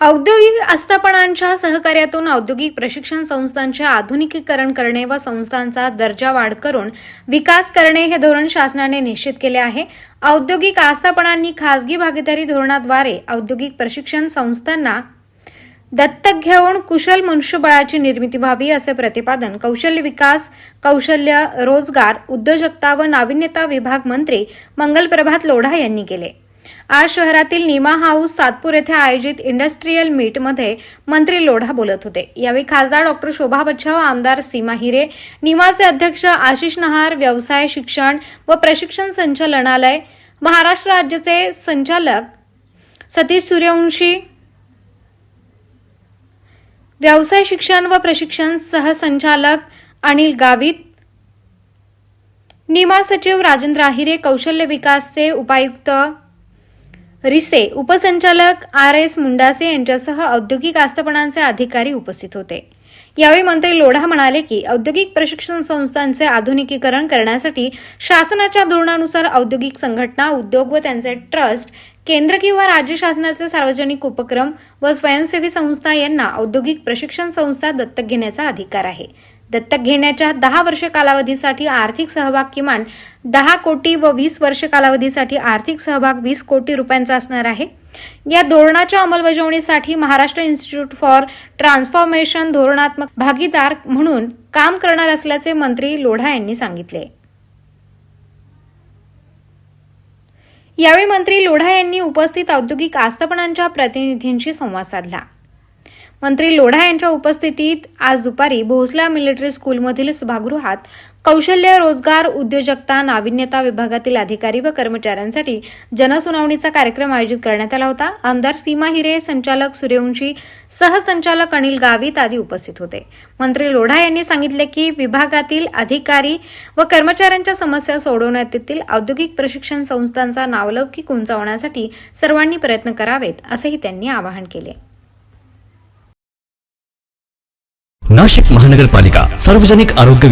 औद्योगिक आस्थापनांच्या सहकार्यातून औद्योगिक प्रशिक्षण संस्थांचे आधुनिकीकरण करणे व संस्थांचा दर्जा वाढ करून विकास करणे हे धोरण शासनाने निश्चित केले आहे. औद्योगिक आस्थापनांनी खासगी भागीदारी धोरणाद्वारे औद्योगिक प्रशिक्षण संस्थांना दत्तक घेऊन कुशल मनुष्यबळाची निर्मिती व्हावी असे प्रतिपादन कौशल्य विकास कौशल्य रोजगार उद्योजकता व नाविन्यता विभाग मंत्री मंगल प्रभात लोढा यांनी केले. आज शहरातील निमा हाऊस सातपूर येथे आयोजित इंडस्ट्रीयल मीटमध्ये मंत्री लोढा बोलत होते. यावेळी खासदार डॉक्टर शोभा बच्छाव आमदार सीमा हिरे निमाचे अध्यक्ष आशिष नहार व्यवसाय शिक्षण व प्रशिक्षण संचालनालय महाराष्ट्र राज्याचे संचालक सतीश सूर्यवंशी व्यवसाय शिक्षण व प्रशिक्षण सहसंचालक अनिल गावित निमा सचिव राजेंद्र आहिरे कौशल्य विकासचे उपायुक्त रिसे उपसंचालक आर एस मुंडासे यांच्यासह औद्योगिक आस्थापनांचे अधिकारी उपस्थित होते. यावेळी मंत्री लोढा म्हणाले की औद्योगिक प्रशिक्षण संस्थांचे आधुनिकीकरण करण्यासाठी शासनाच्या धोरणानुसार औद्योगिक संघटना उद्योग व त्यांचे ट्रस्ट केंद्र किंवा राज्य शासनाचे सार्वजनिक उपक्रम व स्वयंसेवी संस्था यांना औद्योगिक प्रशिक्षण संस्था दत्तक घेण्याचा अधिकार आहे. दत्तक घेण्याच्या दहा वर्ष कालावधीसाठी आर्थिक सहभाग किमान दहा कोटी व वीस वर्ष कालावधीसाठी आर्थिक सहभाग वीस कोटी रुपयांचा असणार आहे. या धोरणाच्या अंमलबजावणीसाठी महाराष्ट्र इन्स्टिट्यूट फॉर ट्रान्सफॉर्मेशन धोरणात्मक भागीदार म्हणून काम करणार असल्याचे मंत्री लोढा यांनी सांगितले. यावेळी मंत्री लोढा यांनी उपस्थित औद्योगिक आस्थापनांच्या प्रतिनिधींशी संवाद साधला. मंत्री लोढा यांच्या उपस्थितीत आज दुपारी भोसला मिलिटरी स्कूलमधील सभागृहात कौशल्य रोजगार उद्योजकता नाविन्यता विभागातील अधिकारी व कर्मचाऱ्यांसाठी जनसुनावणीचा कार्यक्रम आयोजित करण्यात आला होता. आमदार सीमा हिरे संचालक सूर्यवंशी सहसंचालक अनिल गावित आदी उपस्थित होते. मंत्री लोढा यांनी सांगितले की विभागातील अधिकारी व कर्मचाऱ्यांच्या समस्या सोडवण्यात येतील औद्योगिक प्रशिक्षण संस्थांचा नावलौकिक उंचावण्यासाठी सर्वांनी प्रयत्न करावेत असेही त्यांनी आवाहन केले. नाशिक महानगरपालिका सार्वजनिक आरोग्य